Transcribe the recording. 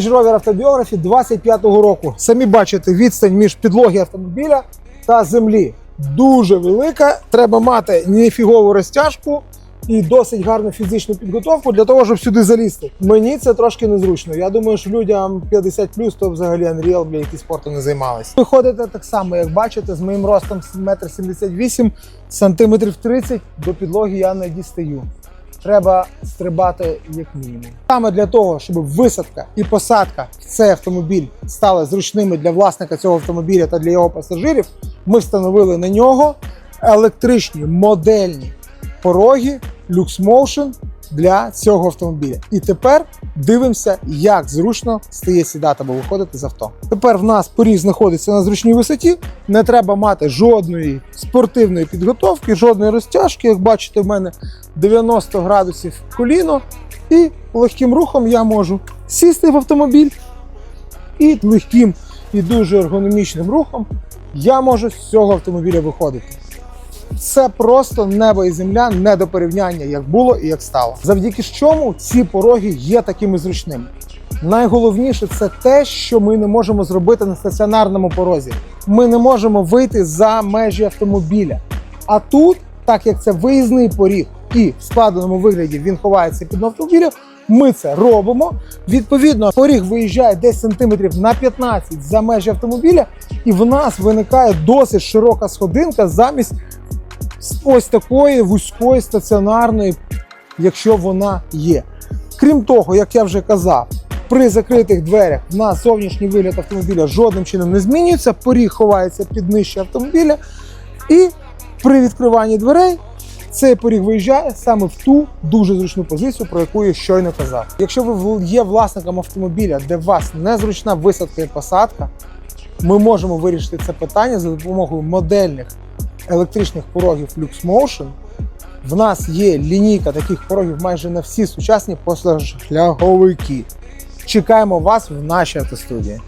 Range Rover Автобіографі 25-го року. Самі бачите відстань між підлоги автомобіля та землі. Дуже велика. Треба мати нефігову розтяжку і досить гарну фізичну підготовку для того, щоб сюди залізти. Мені це трошки незручно. Я думаю, що людям 50 то взагалі Unreal, бля, які спортом не займалися. Ви ходите так само, як бачите, з моїм ростом 1,78 м, сантиметрів 30 до підлоги я не дістаю. Треба стрибати як мінімум. Саме для того, щоб висадка і посадка в цей автомобіль стали зручними для власника цього автомобіля та для його пасажирів, ми встановили на нього електричні модельні пороги LuxMotion для цього автомобіля. І тепер дивимося, як зручно стає сідати або виходити з авто. Тепер в нас поріг знаходиться на зручній висоті. Не треба мати жодної спортивної підготовки, жодної розтяжки. Як бачите, в мене 90 градусів коліно, і легким рухом я можу сісти в автомобіль і легким і дуже ергономічним рухом я можу з цього автомобіля виходити. Це просто небо і земля не до порівняння, як було і як стало. Завдяки чому ці пороги є такими зручними. Найголовніше це те, що ми не можемо зробити на стаціонарному порозі. Ми не можемо вийти за межі автомобіля. А тут, так як це виїзний поріг, і в складеному вигляді він ховається під автомобілем, ми це робимо. Відповідно, поріг виїжджає десь сантиметрів на 15 за межі автомобіля, і в нас виникає досить широка сходинка замість ось такої вузької стаціонарної, якщо вона є. Крім того, як я вже казав, при закритих дверях в нас зовнішній вигляд автомобіля жодним чином не змінюється, поріг ховається під нижче автомобіля, і при відкриванні дверей цей поріг виїжджає саме в ту дуже зручну позицію, про яку я щойно казав. Якщо ви є власником автомобіля, де у вас незручна висадка і посадка, ми можемо вирішити це питання за допомогою модельних електричних порогів LuxMotion. В нас є лінійка таких порогів майже на всі сучасні позашляховики. Чекаємо вас в нашій автостудії.